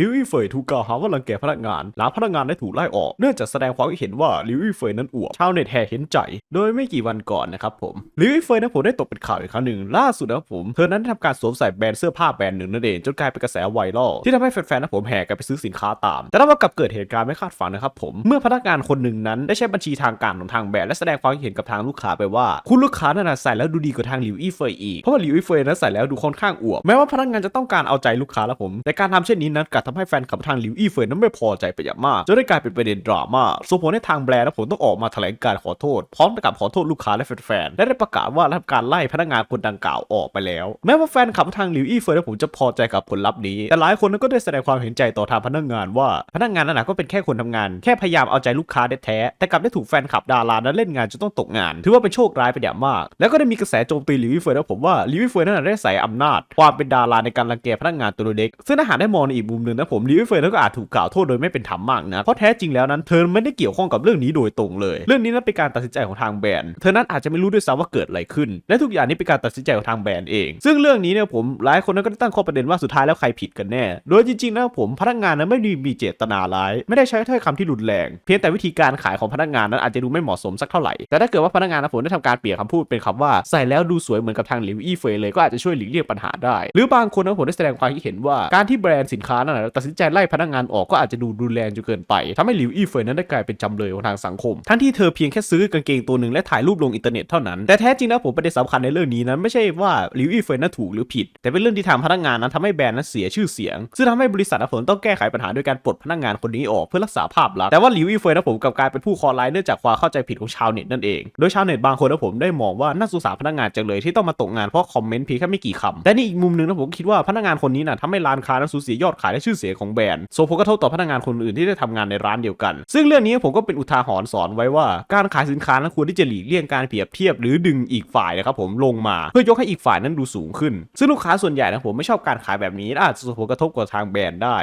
ลิวอี้เฟยถูกกล่าวหาว่ารังแกพนักงาน หลังพนักงานได้ถูกไล่ออกเนื่องจากแสดงความเห็นว่าลิวอี้เฟยนั้นอวบชาวเน็ตแห่เห็นใจ โดยไม่กี่วันก่อนนะครับผมลิวอี้เฟยนั้นผมได้ตกเป็นข่าวอีกครั้งหนึ่งล่าสุดนะครับผมเธอนั้นได้ทำการสวมใส่แบรนด์เสื้อผ้าแบรนด์หนึ่งนั่นเองจนกลายเป็นกระแสไวรัลที่ทำให้แฟนๆนะผมแห่กันไปซื้อสินค้าตาม แต่แล้วว่ากลับเกิดเหตุการณ์ไม่คาดฝันนะครับผมเมื่อพนักงานคนหนึ่งนั้นได้ใช้บัญชีทางการของทางแบรนด์และแสดงความเห็นกับทางลูกค้าไปว่า คุณลูกค้านั่นใส่แล้วดูดีกว่าทางลิวอี้เฟยอีกเพราะว่าลิวอี้เฟยนั้นใส่แล้วดูค่อนข้างอวบแม้ว่าพนักงานจะต้องการเอาใจลูกค้าแล้วผมแต่การทำเช่นนี้นั้นกลับทำให้แฟนคลับทางหลิวอี้เฟยนั้นไม่พอใจไปอย่างมากจนได้กลายเป็นประเด็นดราม่าส่งผลให้ทางแบรนด์และผมต้องออกมาแถลงการขอโทษ พร้อมกับขอโทษลูกค้าและแฟนๆและได้ประกาศว่าได้ทำการไล่พนักงานคนดังกล่าวออกไปแล้ว แม้ว่าแฟนคลับทางหลิวอี้เฟยและผมจะพอใจกับผลลัพธ์นี้ แต่หลายคนนั้นก็ได้แสดงความเห็นใจต่อทางพนักงานว่าพนักงานนั้นก็เป็นแค่คนทำงาน แค่พยายามเอาใจลูกค้าแท้ๆแต่กลับได้ถูกแฟนคลับดารานั้นเล่นงานจนต้องตกงาน ถือว่าเป็นโชคร้ายเป็นอย่างมาก แล้วก็ได้มีกระแสโจมตีลิวอี้เฟยและผมว่าลิวอี้เฟยนั้นได้ใส่อำนาจ ความเป็นดาราในการรังแกพนักงานตัวเล็กซึ่งถ้าหากได้มองในอีกมุมหนึ่งนะผมลิวเฟยนั้นก็อาจถูกกล่าวโทษโดยไม่เป็นธรรมมากนะเพราะแท้จริงแล้วนั้นเธอไม่ได้เกี่ยวข้องกับเรื่องนี้โดยตรงเลย เรื่องนี้นั้นเป็นการตัดสินใจของทางแบรนด์เธอนั้นอาจจะไม่รู้ด้วยซ้ำว่าเกิดอะไรขึ้น และทุกอย่างนี้เป็นการตัดสินใจของทางแบรนด์เอง ซึ่งเรื่องนี้เนี่ยผมหลายคนนั้นก็ได้ตั้งข้อประเด็นว่าสุดท้ายแล้วใครผิดกันแน่ โดยจริงๆนะผมพนักงานนั้นไม่ได้มีเจตนาร้าย ไม่ได้ใช้ถ้อยคำที่รุนแรง เพียงแต่วิธีการขายของพนักงานนั้นอาจจะดูไม่เหมาะสมสักเท่าไหร่แต่ถ้าเกิดว่าพนักงานนะผมได้ทำการเปลี่ยนคำพูดเป็นคำว่าใส่แล้วดูสวยเหมือนกับทางหลิวอี้เฟยเลยก็อาจจะช่วยหลีกเลี่ยงปัญหาได้ หรือบางคนนะผมได้แสดงความคิดเห็นว่าการที่แบรนด์สินค้านั้นตัดสินใจไล่พนักงานออกก็อาจจะดูรุนแรงจนเกินไปทำให้หลิวอี้เฟยนั้นได้กลายเป็นจำเลยของทางสังคม ทั้งที่เธอเพียงแค่ซื้อกางเกงตัวหนึ่งและถ่ายรูปลงอินเทอร์เน็ตเท่านั้น แต่แท้จริงนะผมประเด็นสำคัญในเรื่องนี้นั้นไม่ใช่ว่าหลิวอี้เฟยนั้นถูกหรือผิด แต่เป็นเรื่องที่ทางพนักงานนั้นทำให้แบรนด์นั้นเสียชื่อเสียง ซึ่งทำให้บริษัทนะผมต้องแก้ไขปัญหาโดยการปลดพนักงานคนนี้ออกเพื่อรักษาภาพลักษณ์ แต่ว่าหลิวอี้เฟยนะผมกับกลายเป็นผู้คอร้ายเนื่องจากความเข้าใจผิดของชาวเน็ตนั่นเอง โดยชาวเน็ตบางคนนะผมได้มองว่าน่าสงสารพนักงานจังเลยที่ต้องมาตกงานเพราะคอมเมนต์เพียงแค่ไม่กี่คำแต่นี่อีกมุมหนึงนะผมคิดว่าพนักงานคนนี้นะทำให้ร้านค้านั้นสูญเสียยอดขายและชื่อเสียงของแบรนด์ส่งผลกระทบต่อพนักงานคนอื่นที่ได้ทำงานในร้านเดียวกัน ซึ่งเรื่องนี้ผมก็เป็นอุทาหรณ์สอนไว้ว่าการขายสินค้านั้นควรที่จะหลีกเลี่ยงการเปรียบเทียบหรือดึงอีกฝ่ายนะครับผมลงมา เพื่อยกให้อีกฝ่ายนั้นดูสูงขึ้น ซึ่งลูกค้าส่วนใหญ่นะผมไม่ชอบการขายแบบนี้อาจจะส่งผลกระทบกับทางแบรนด์ได้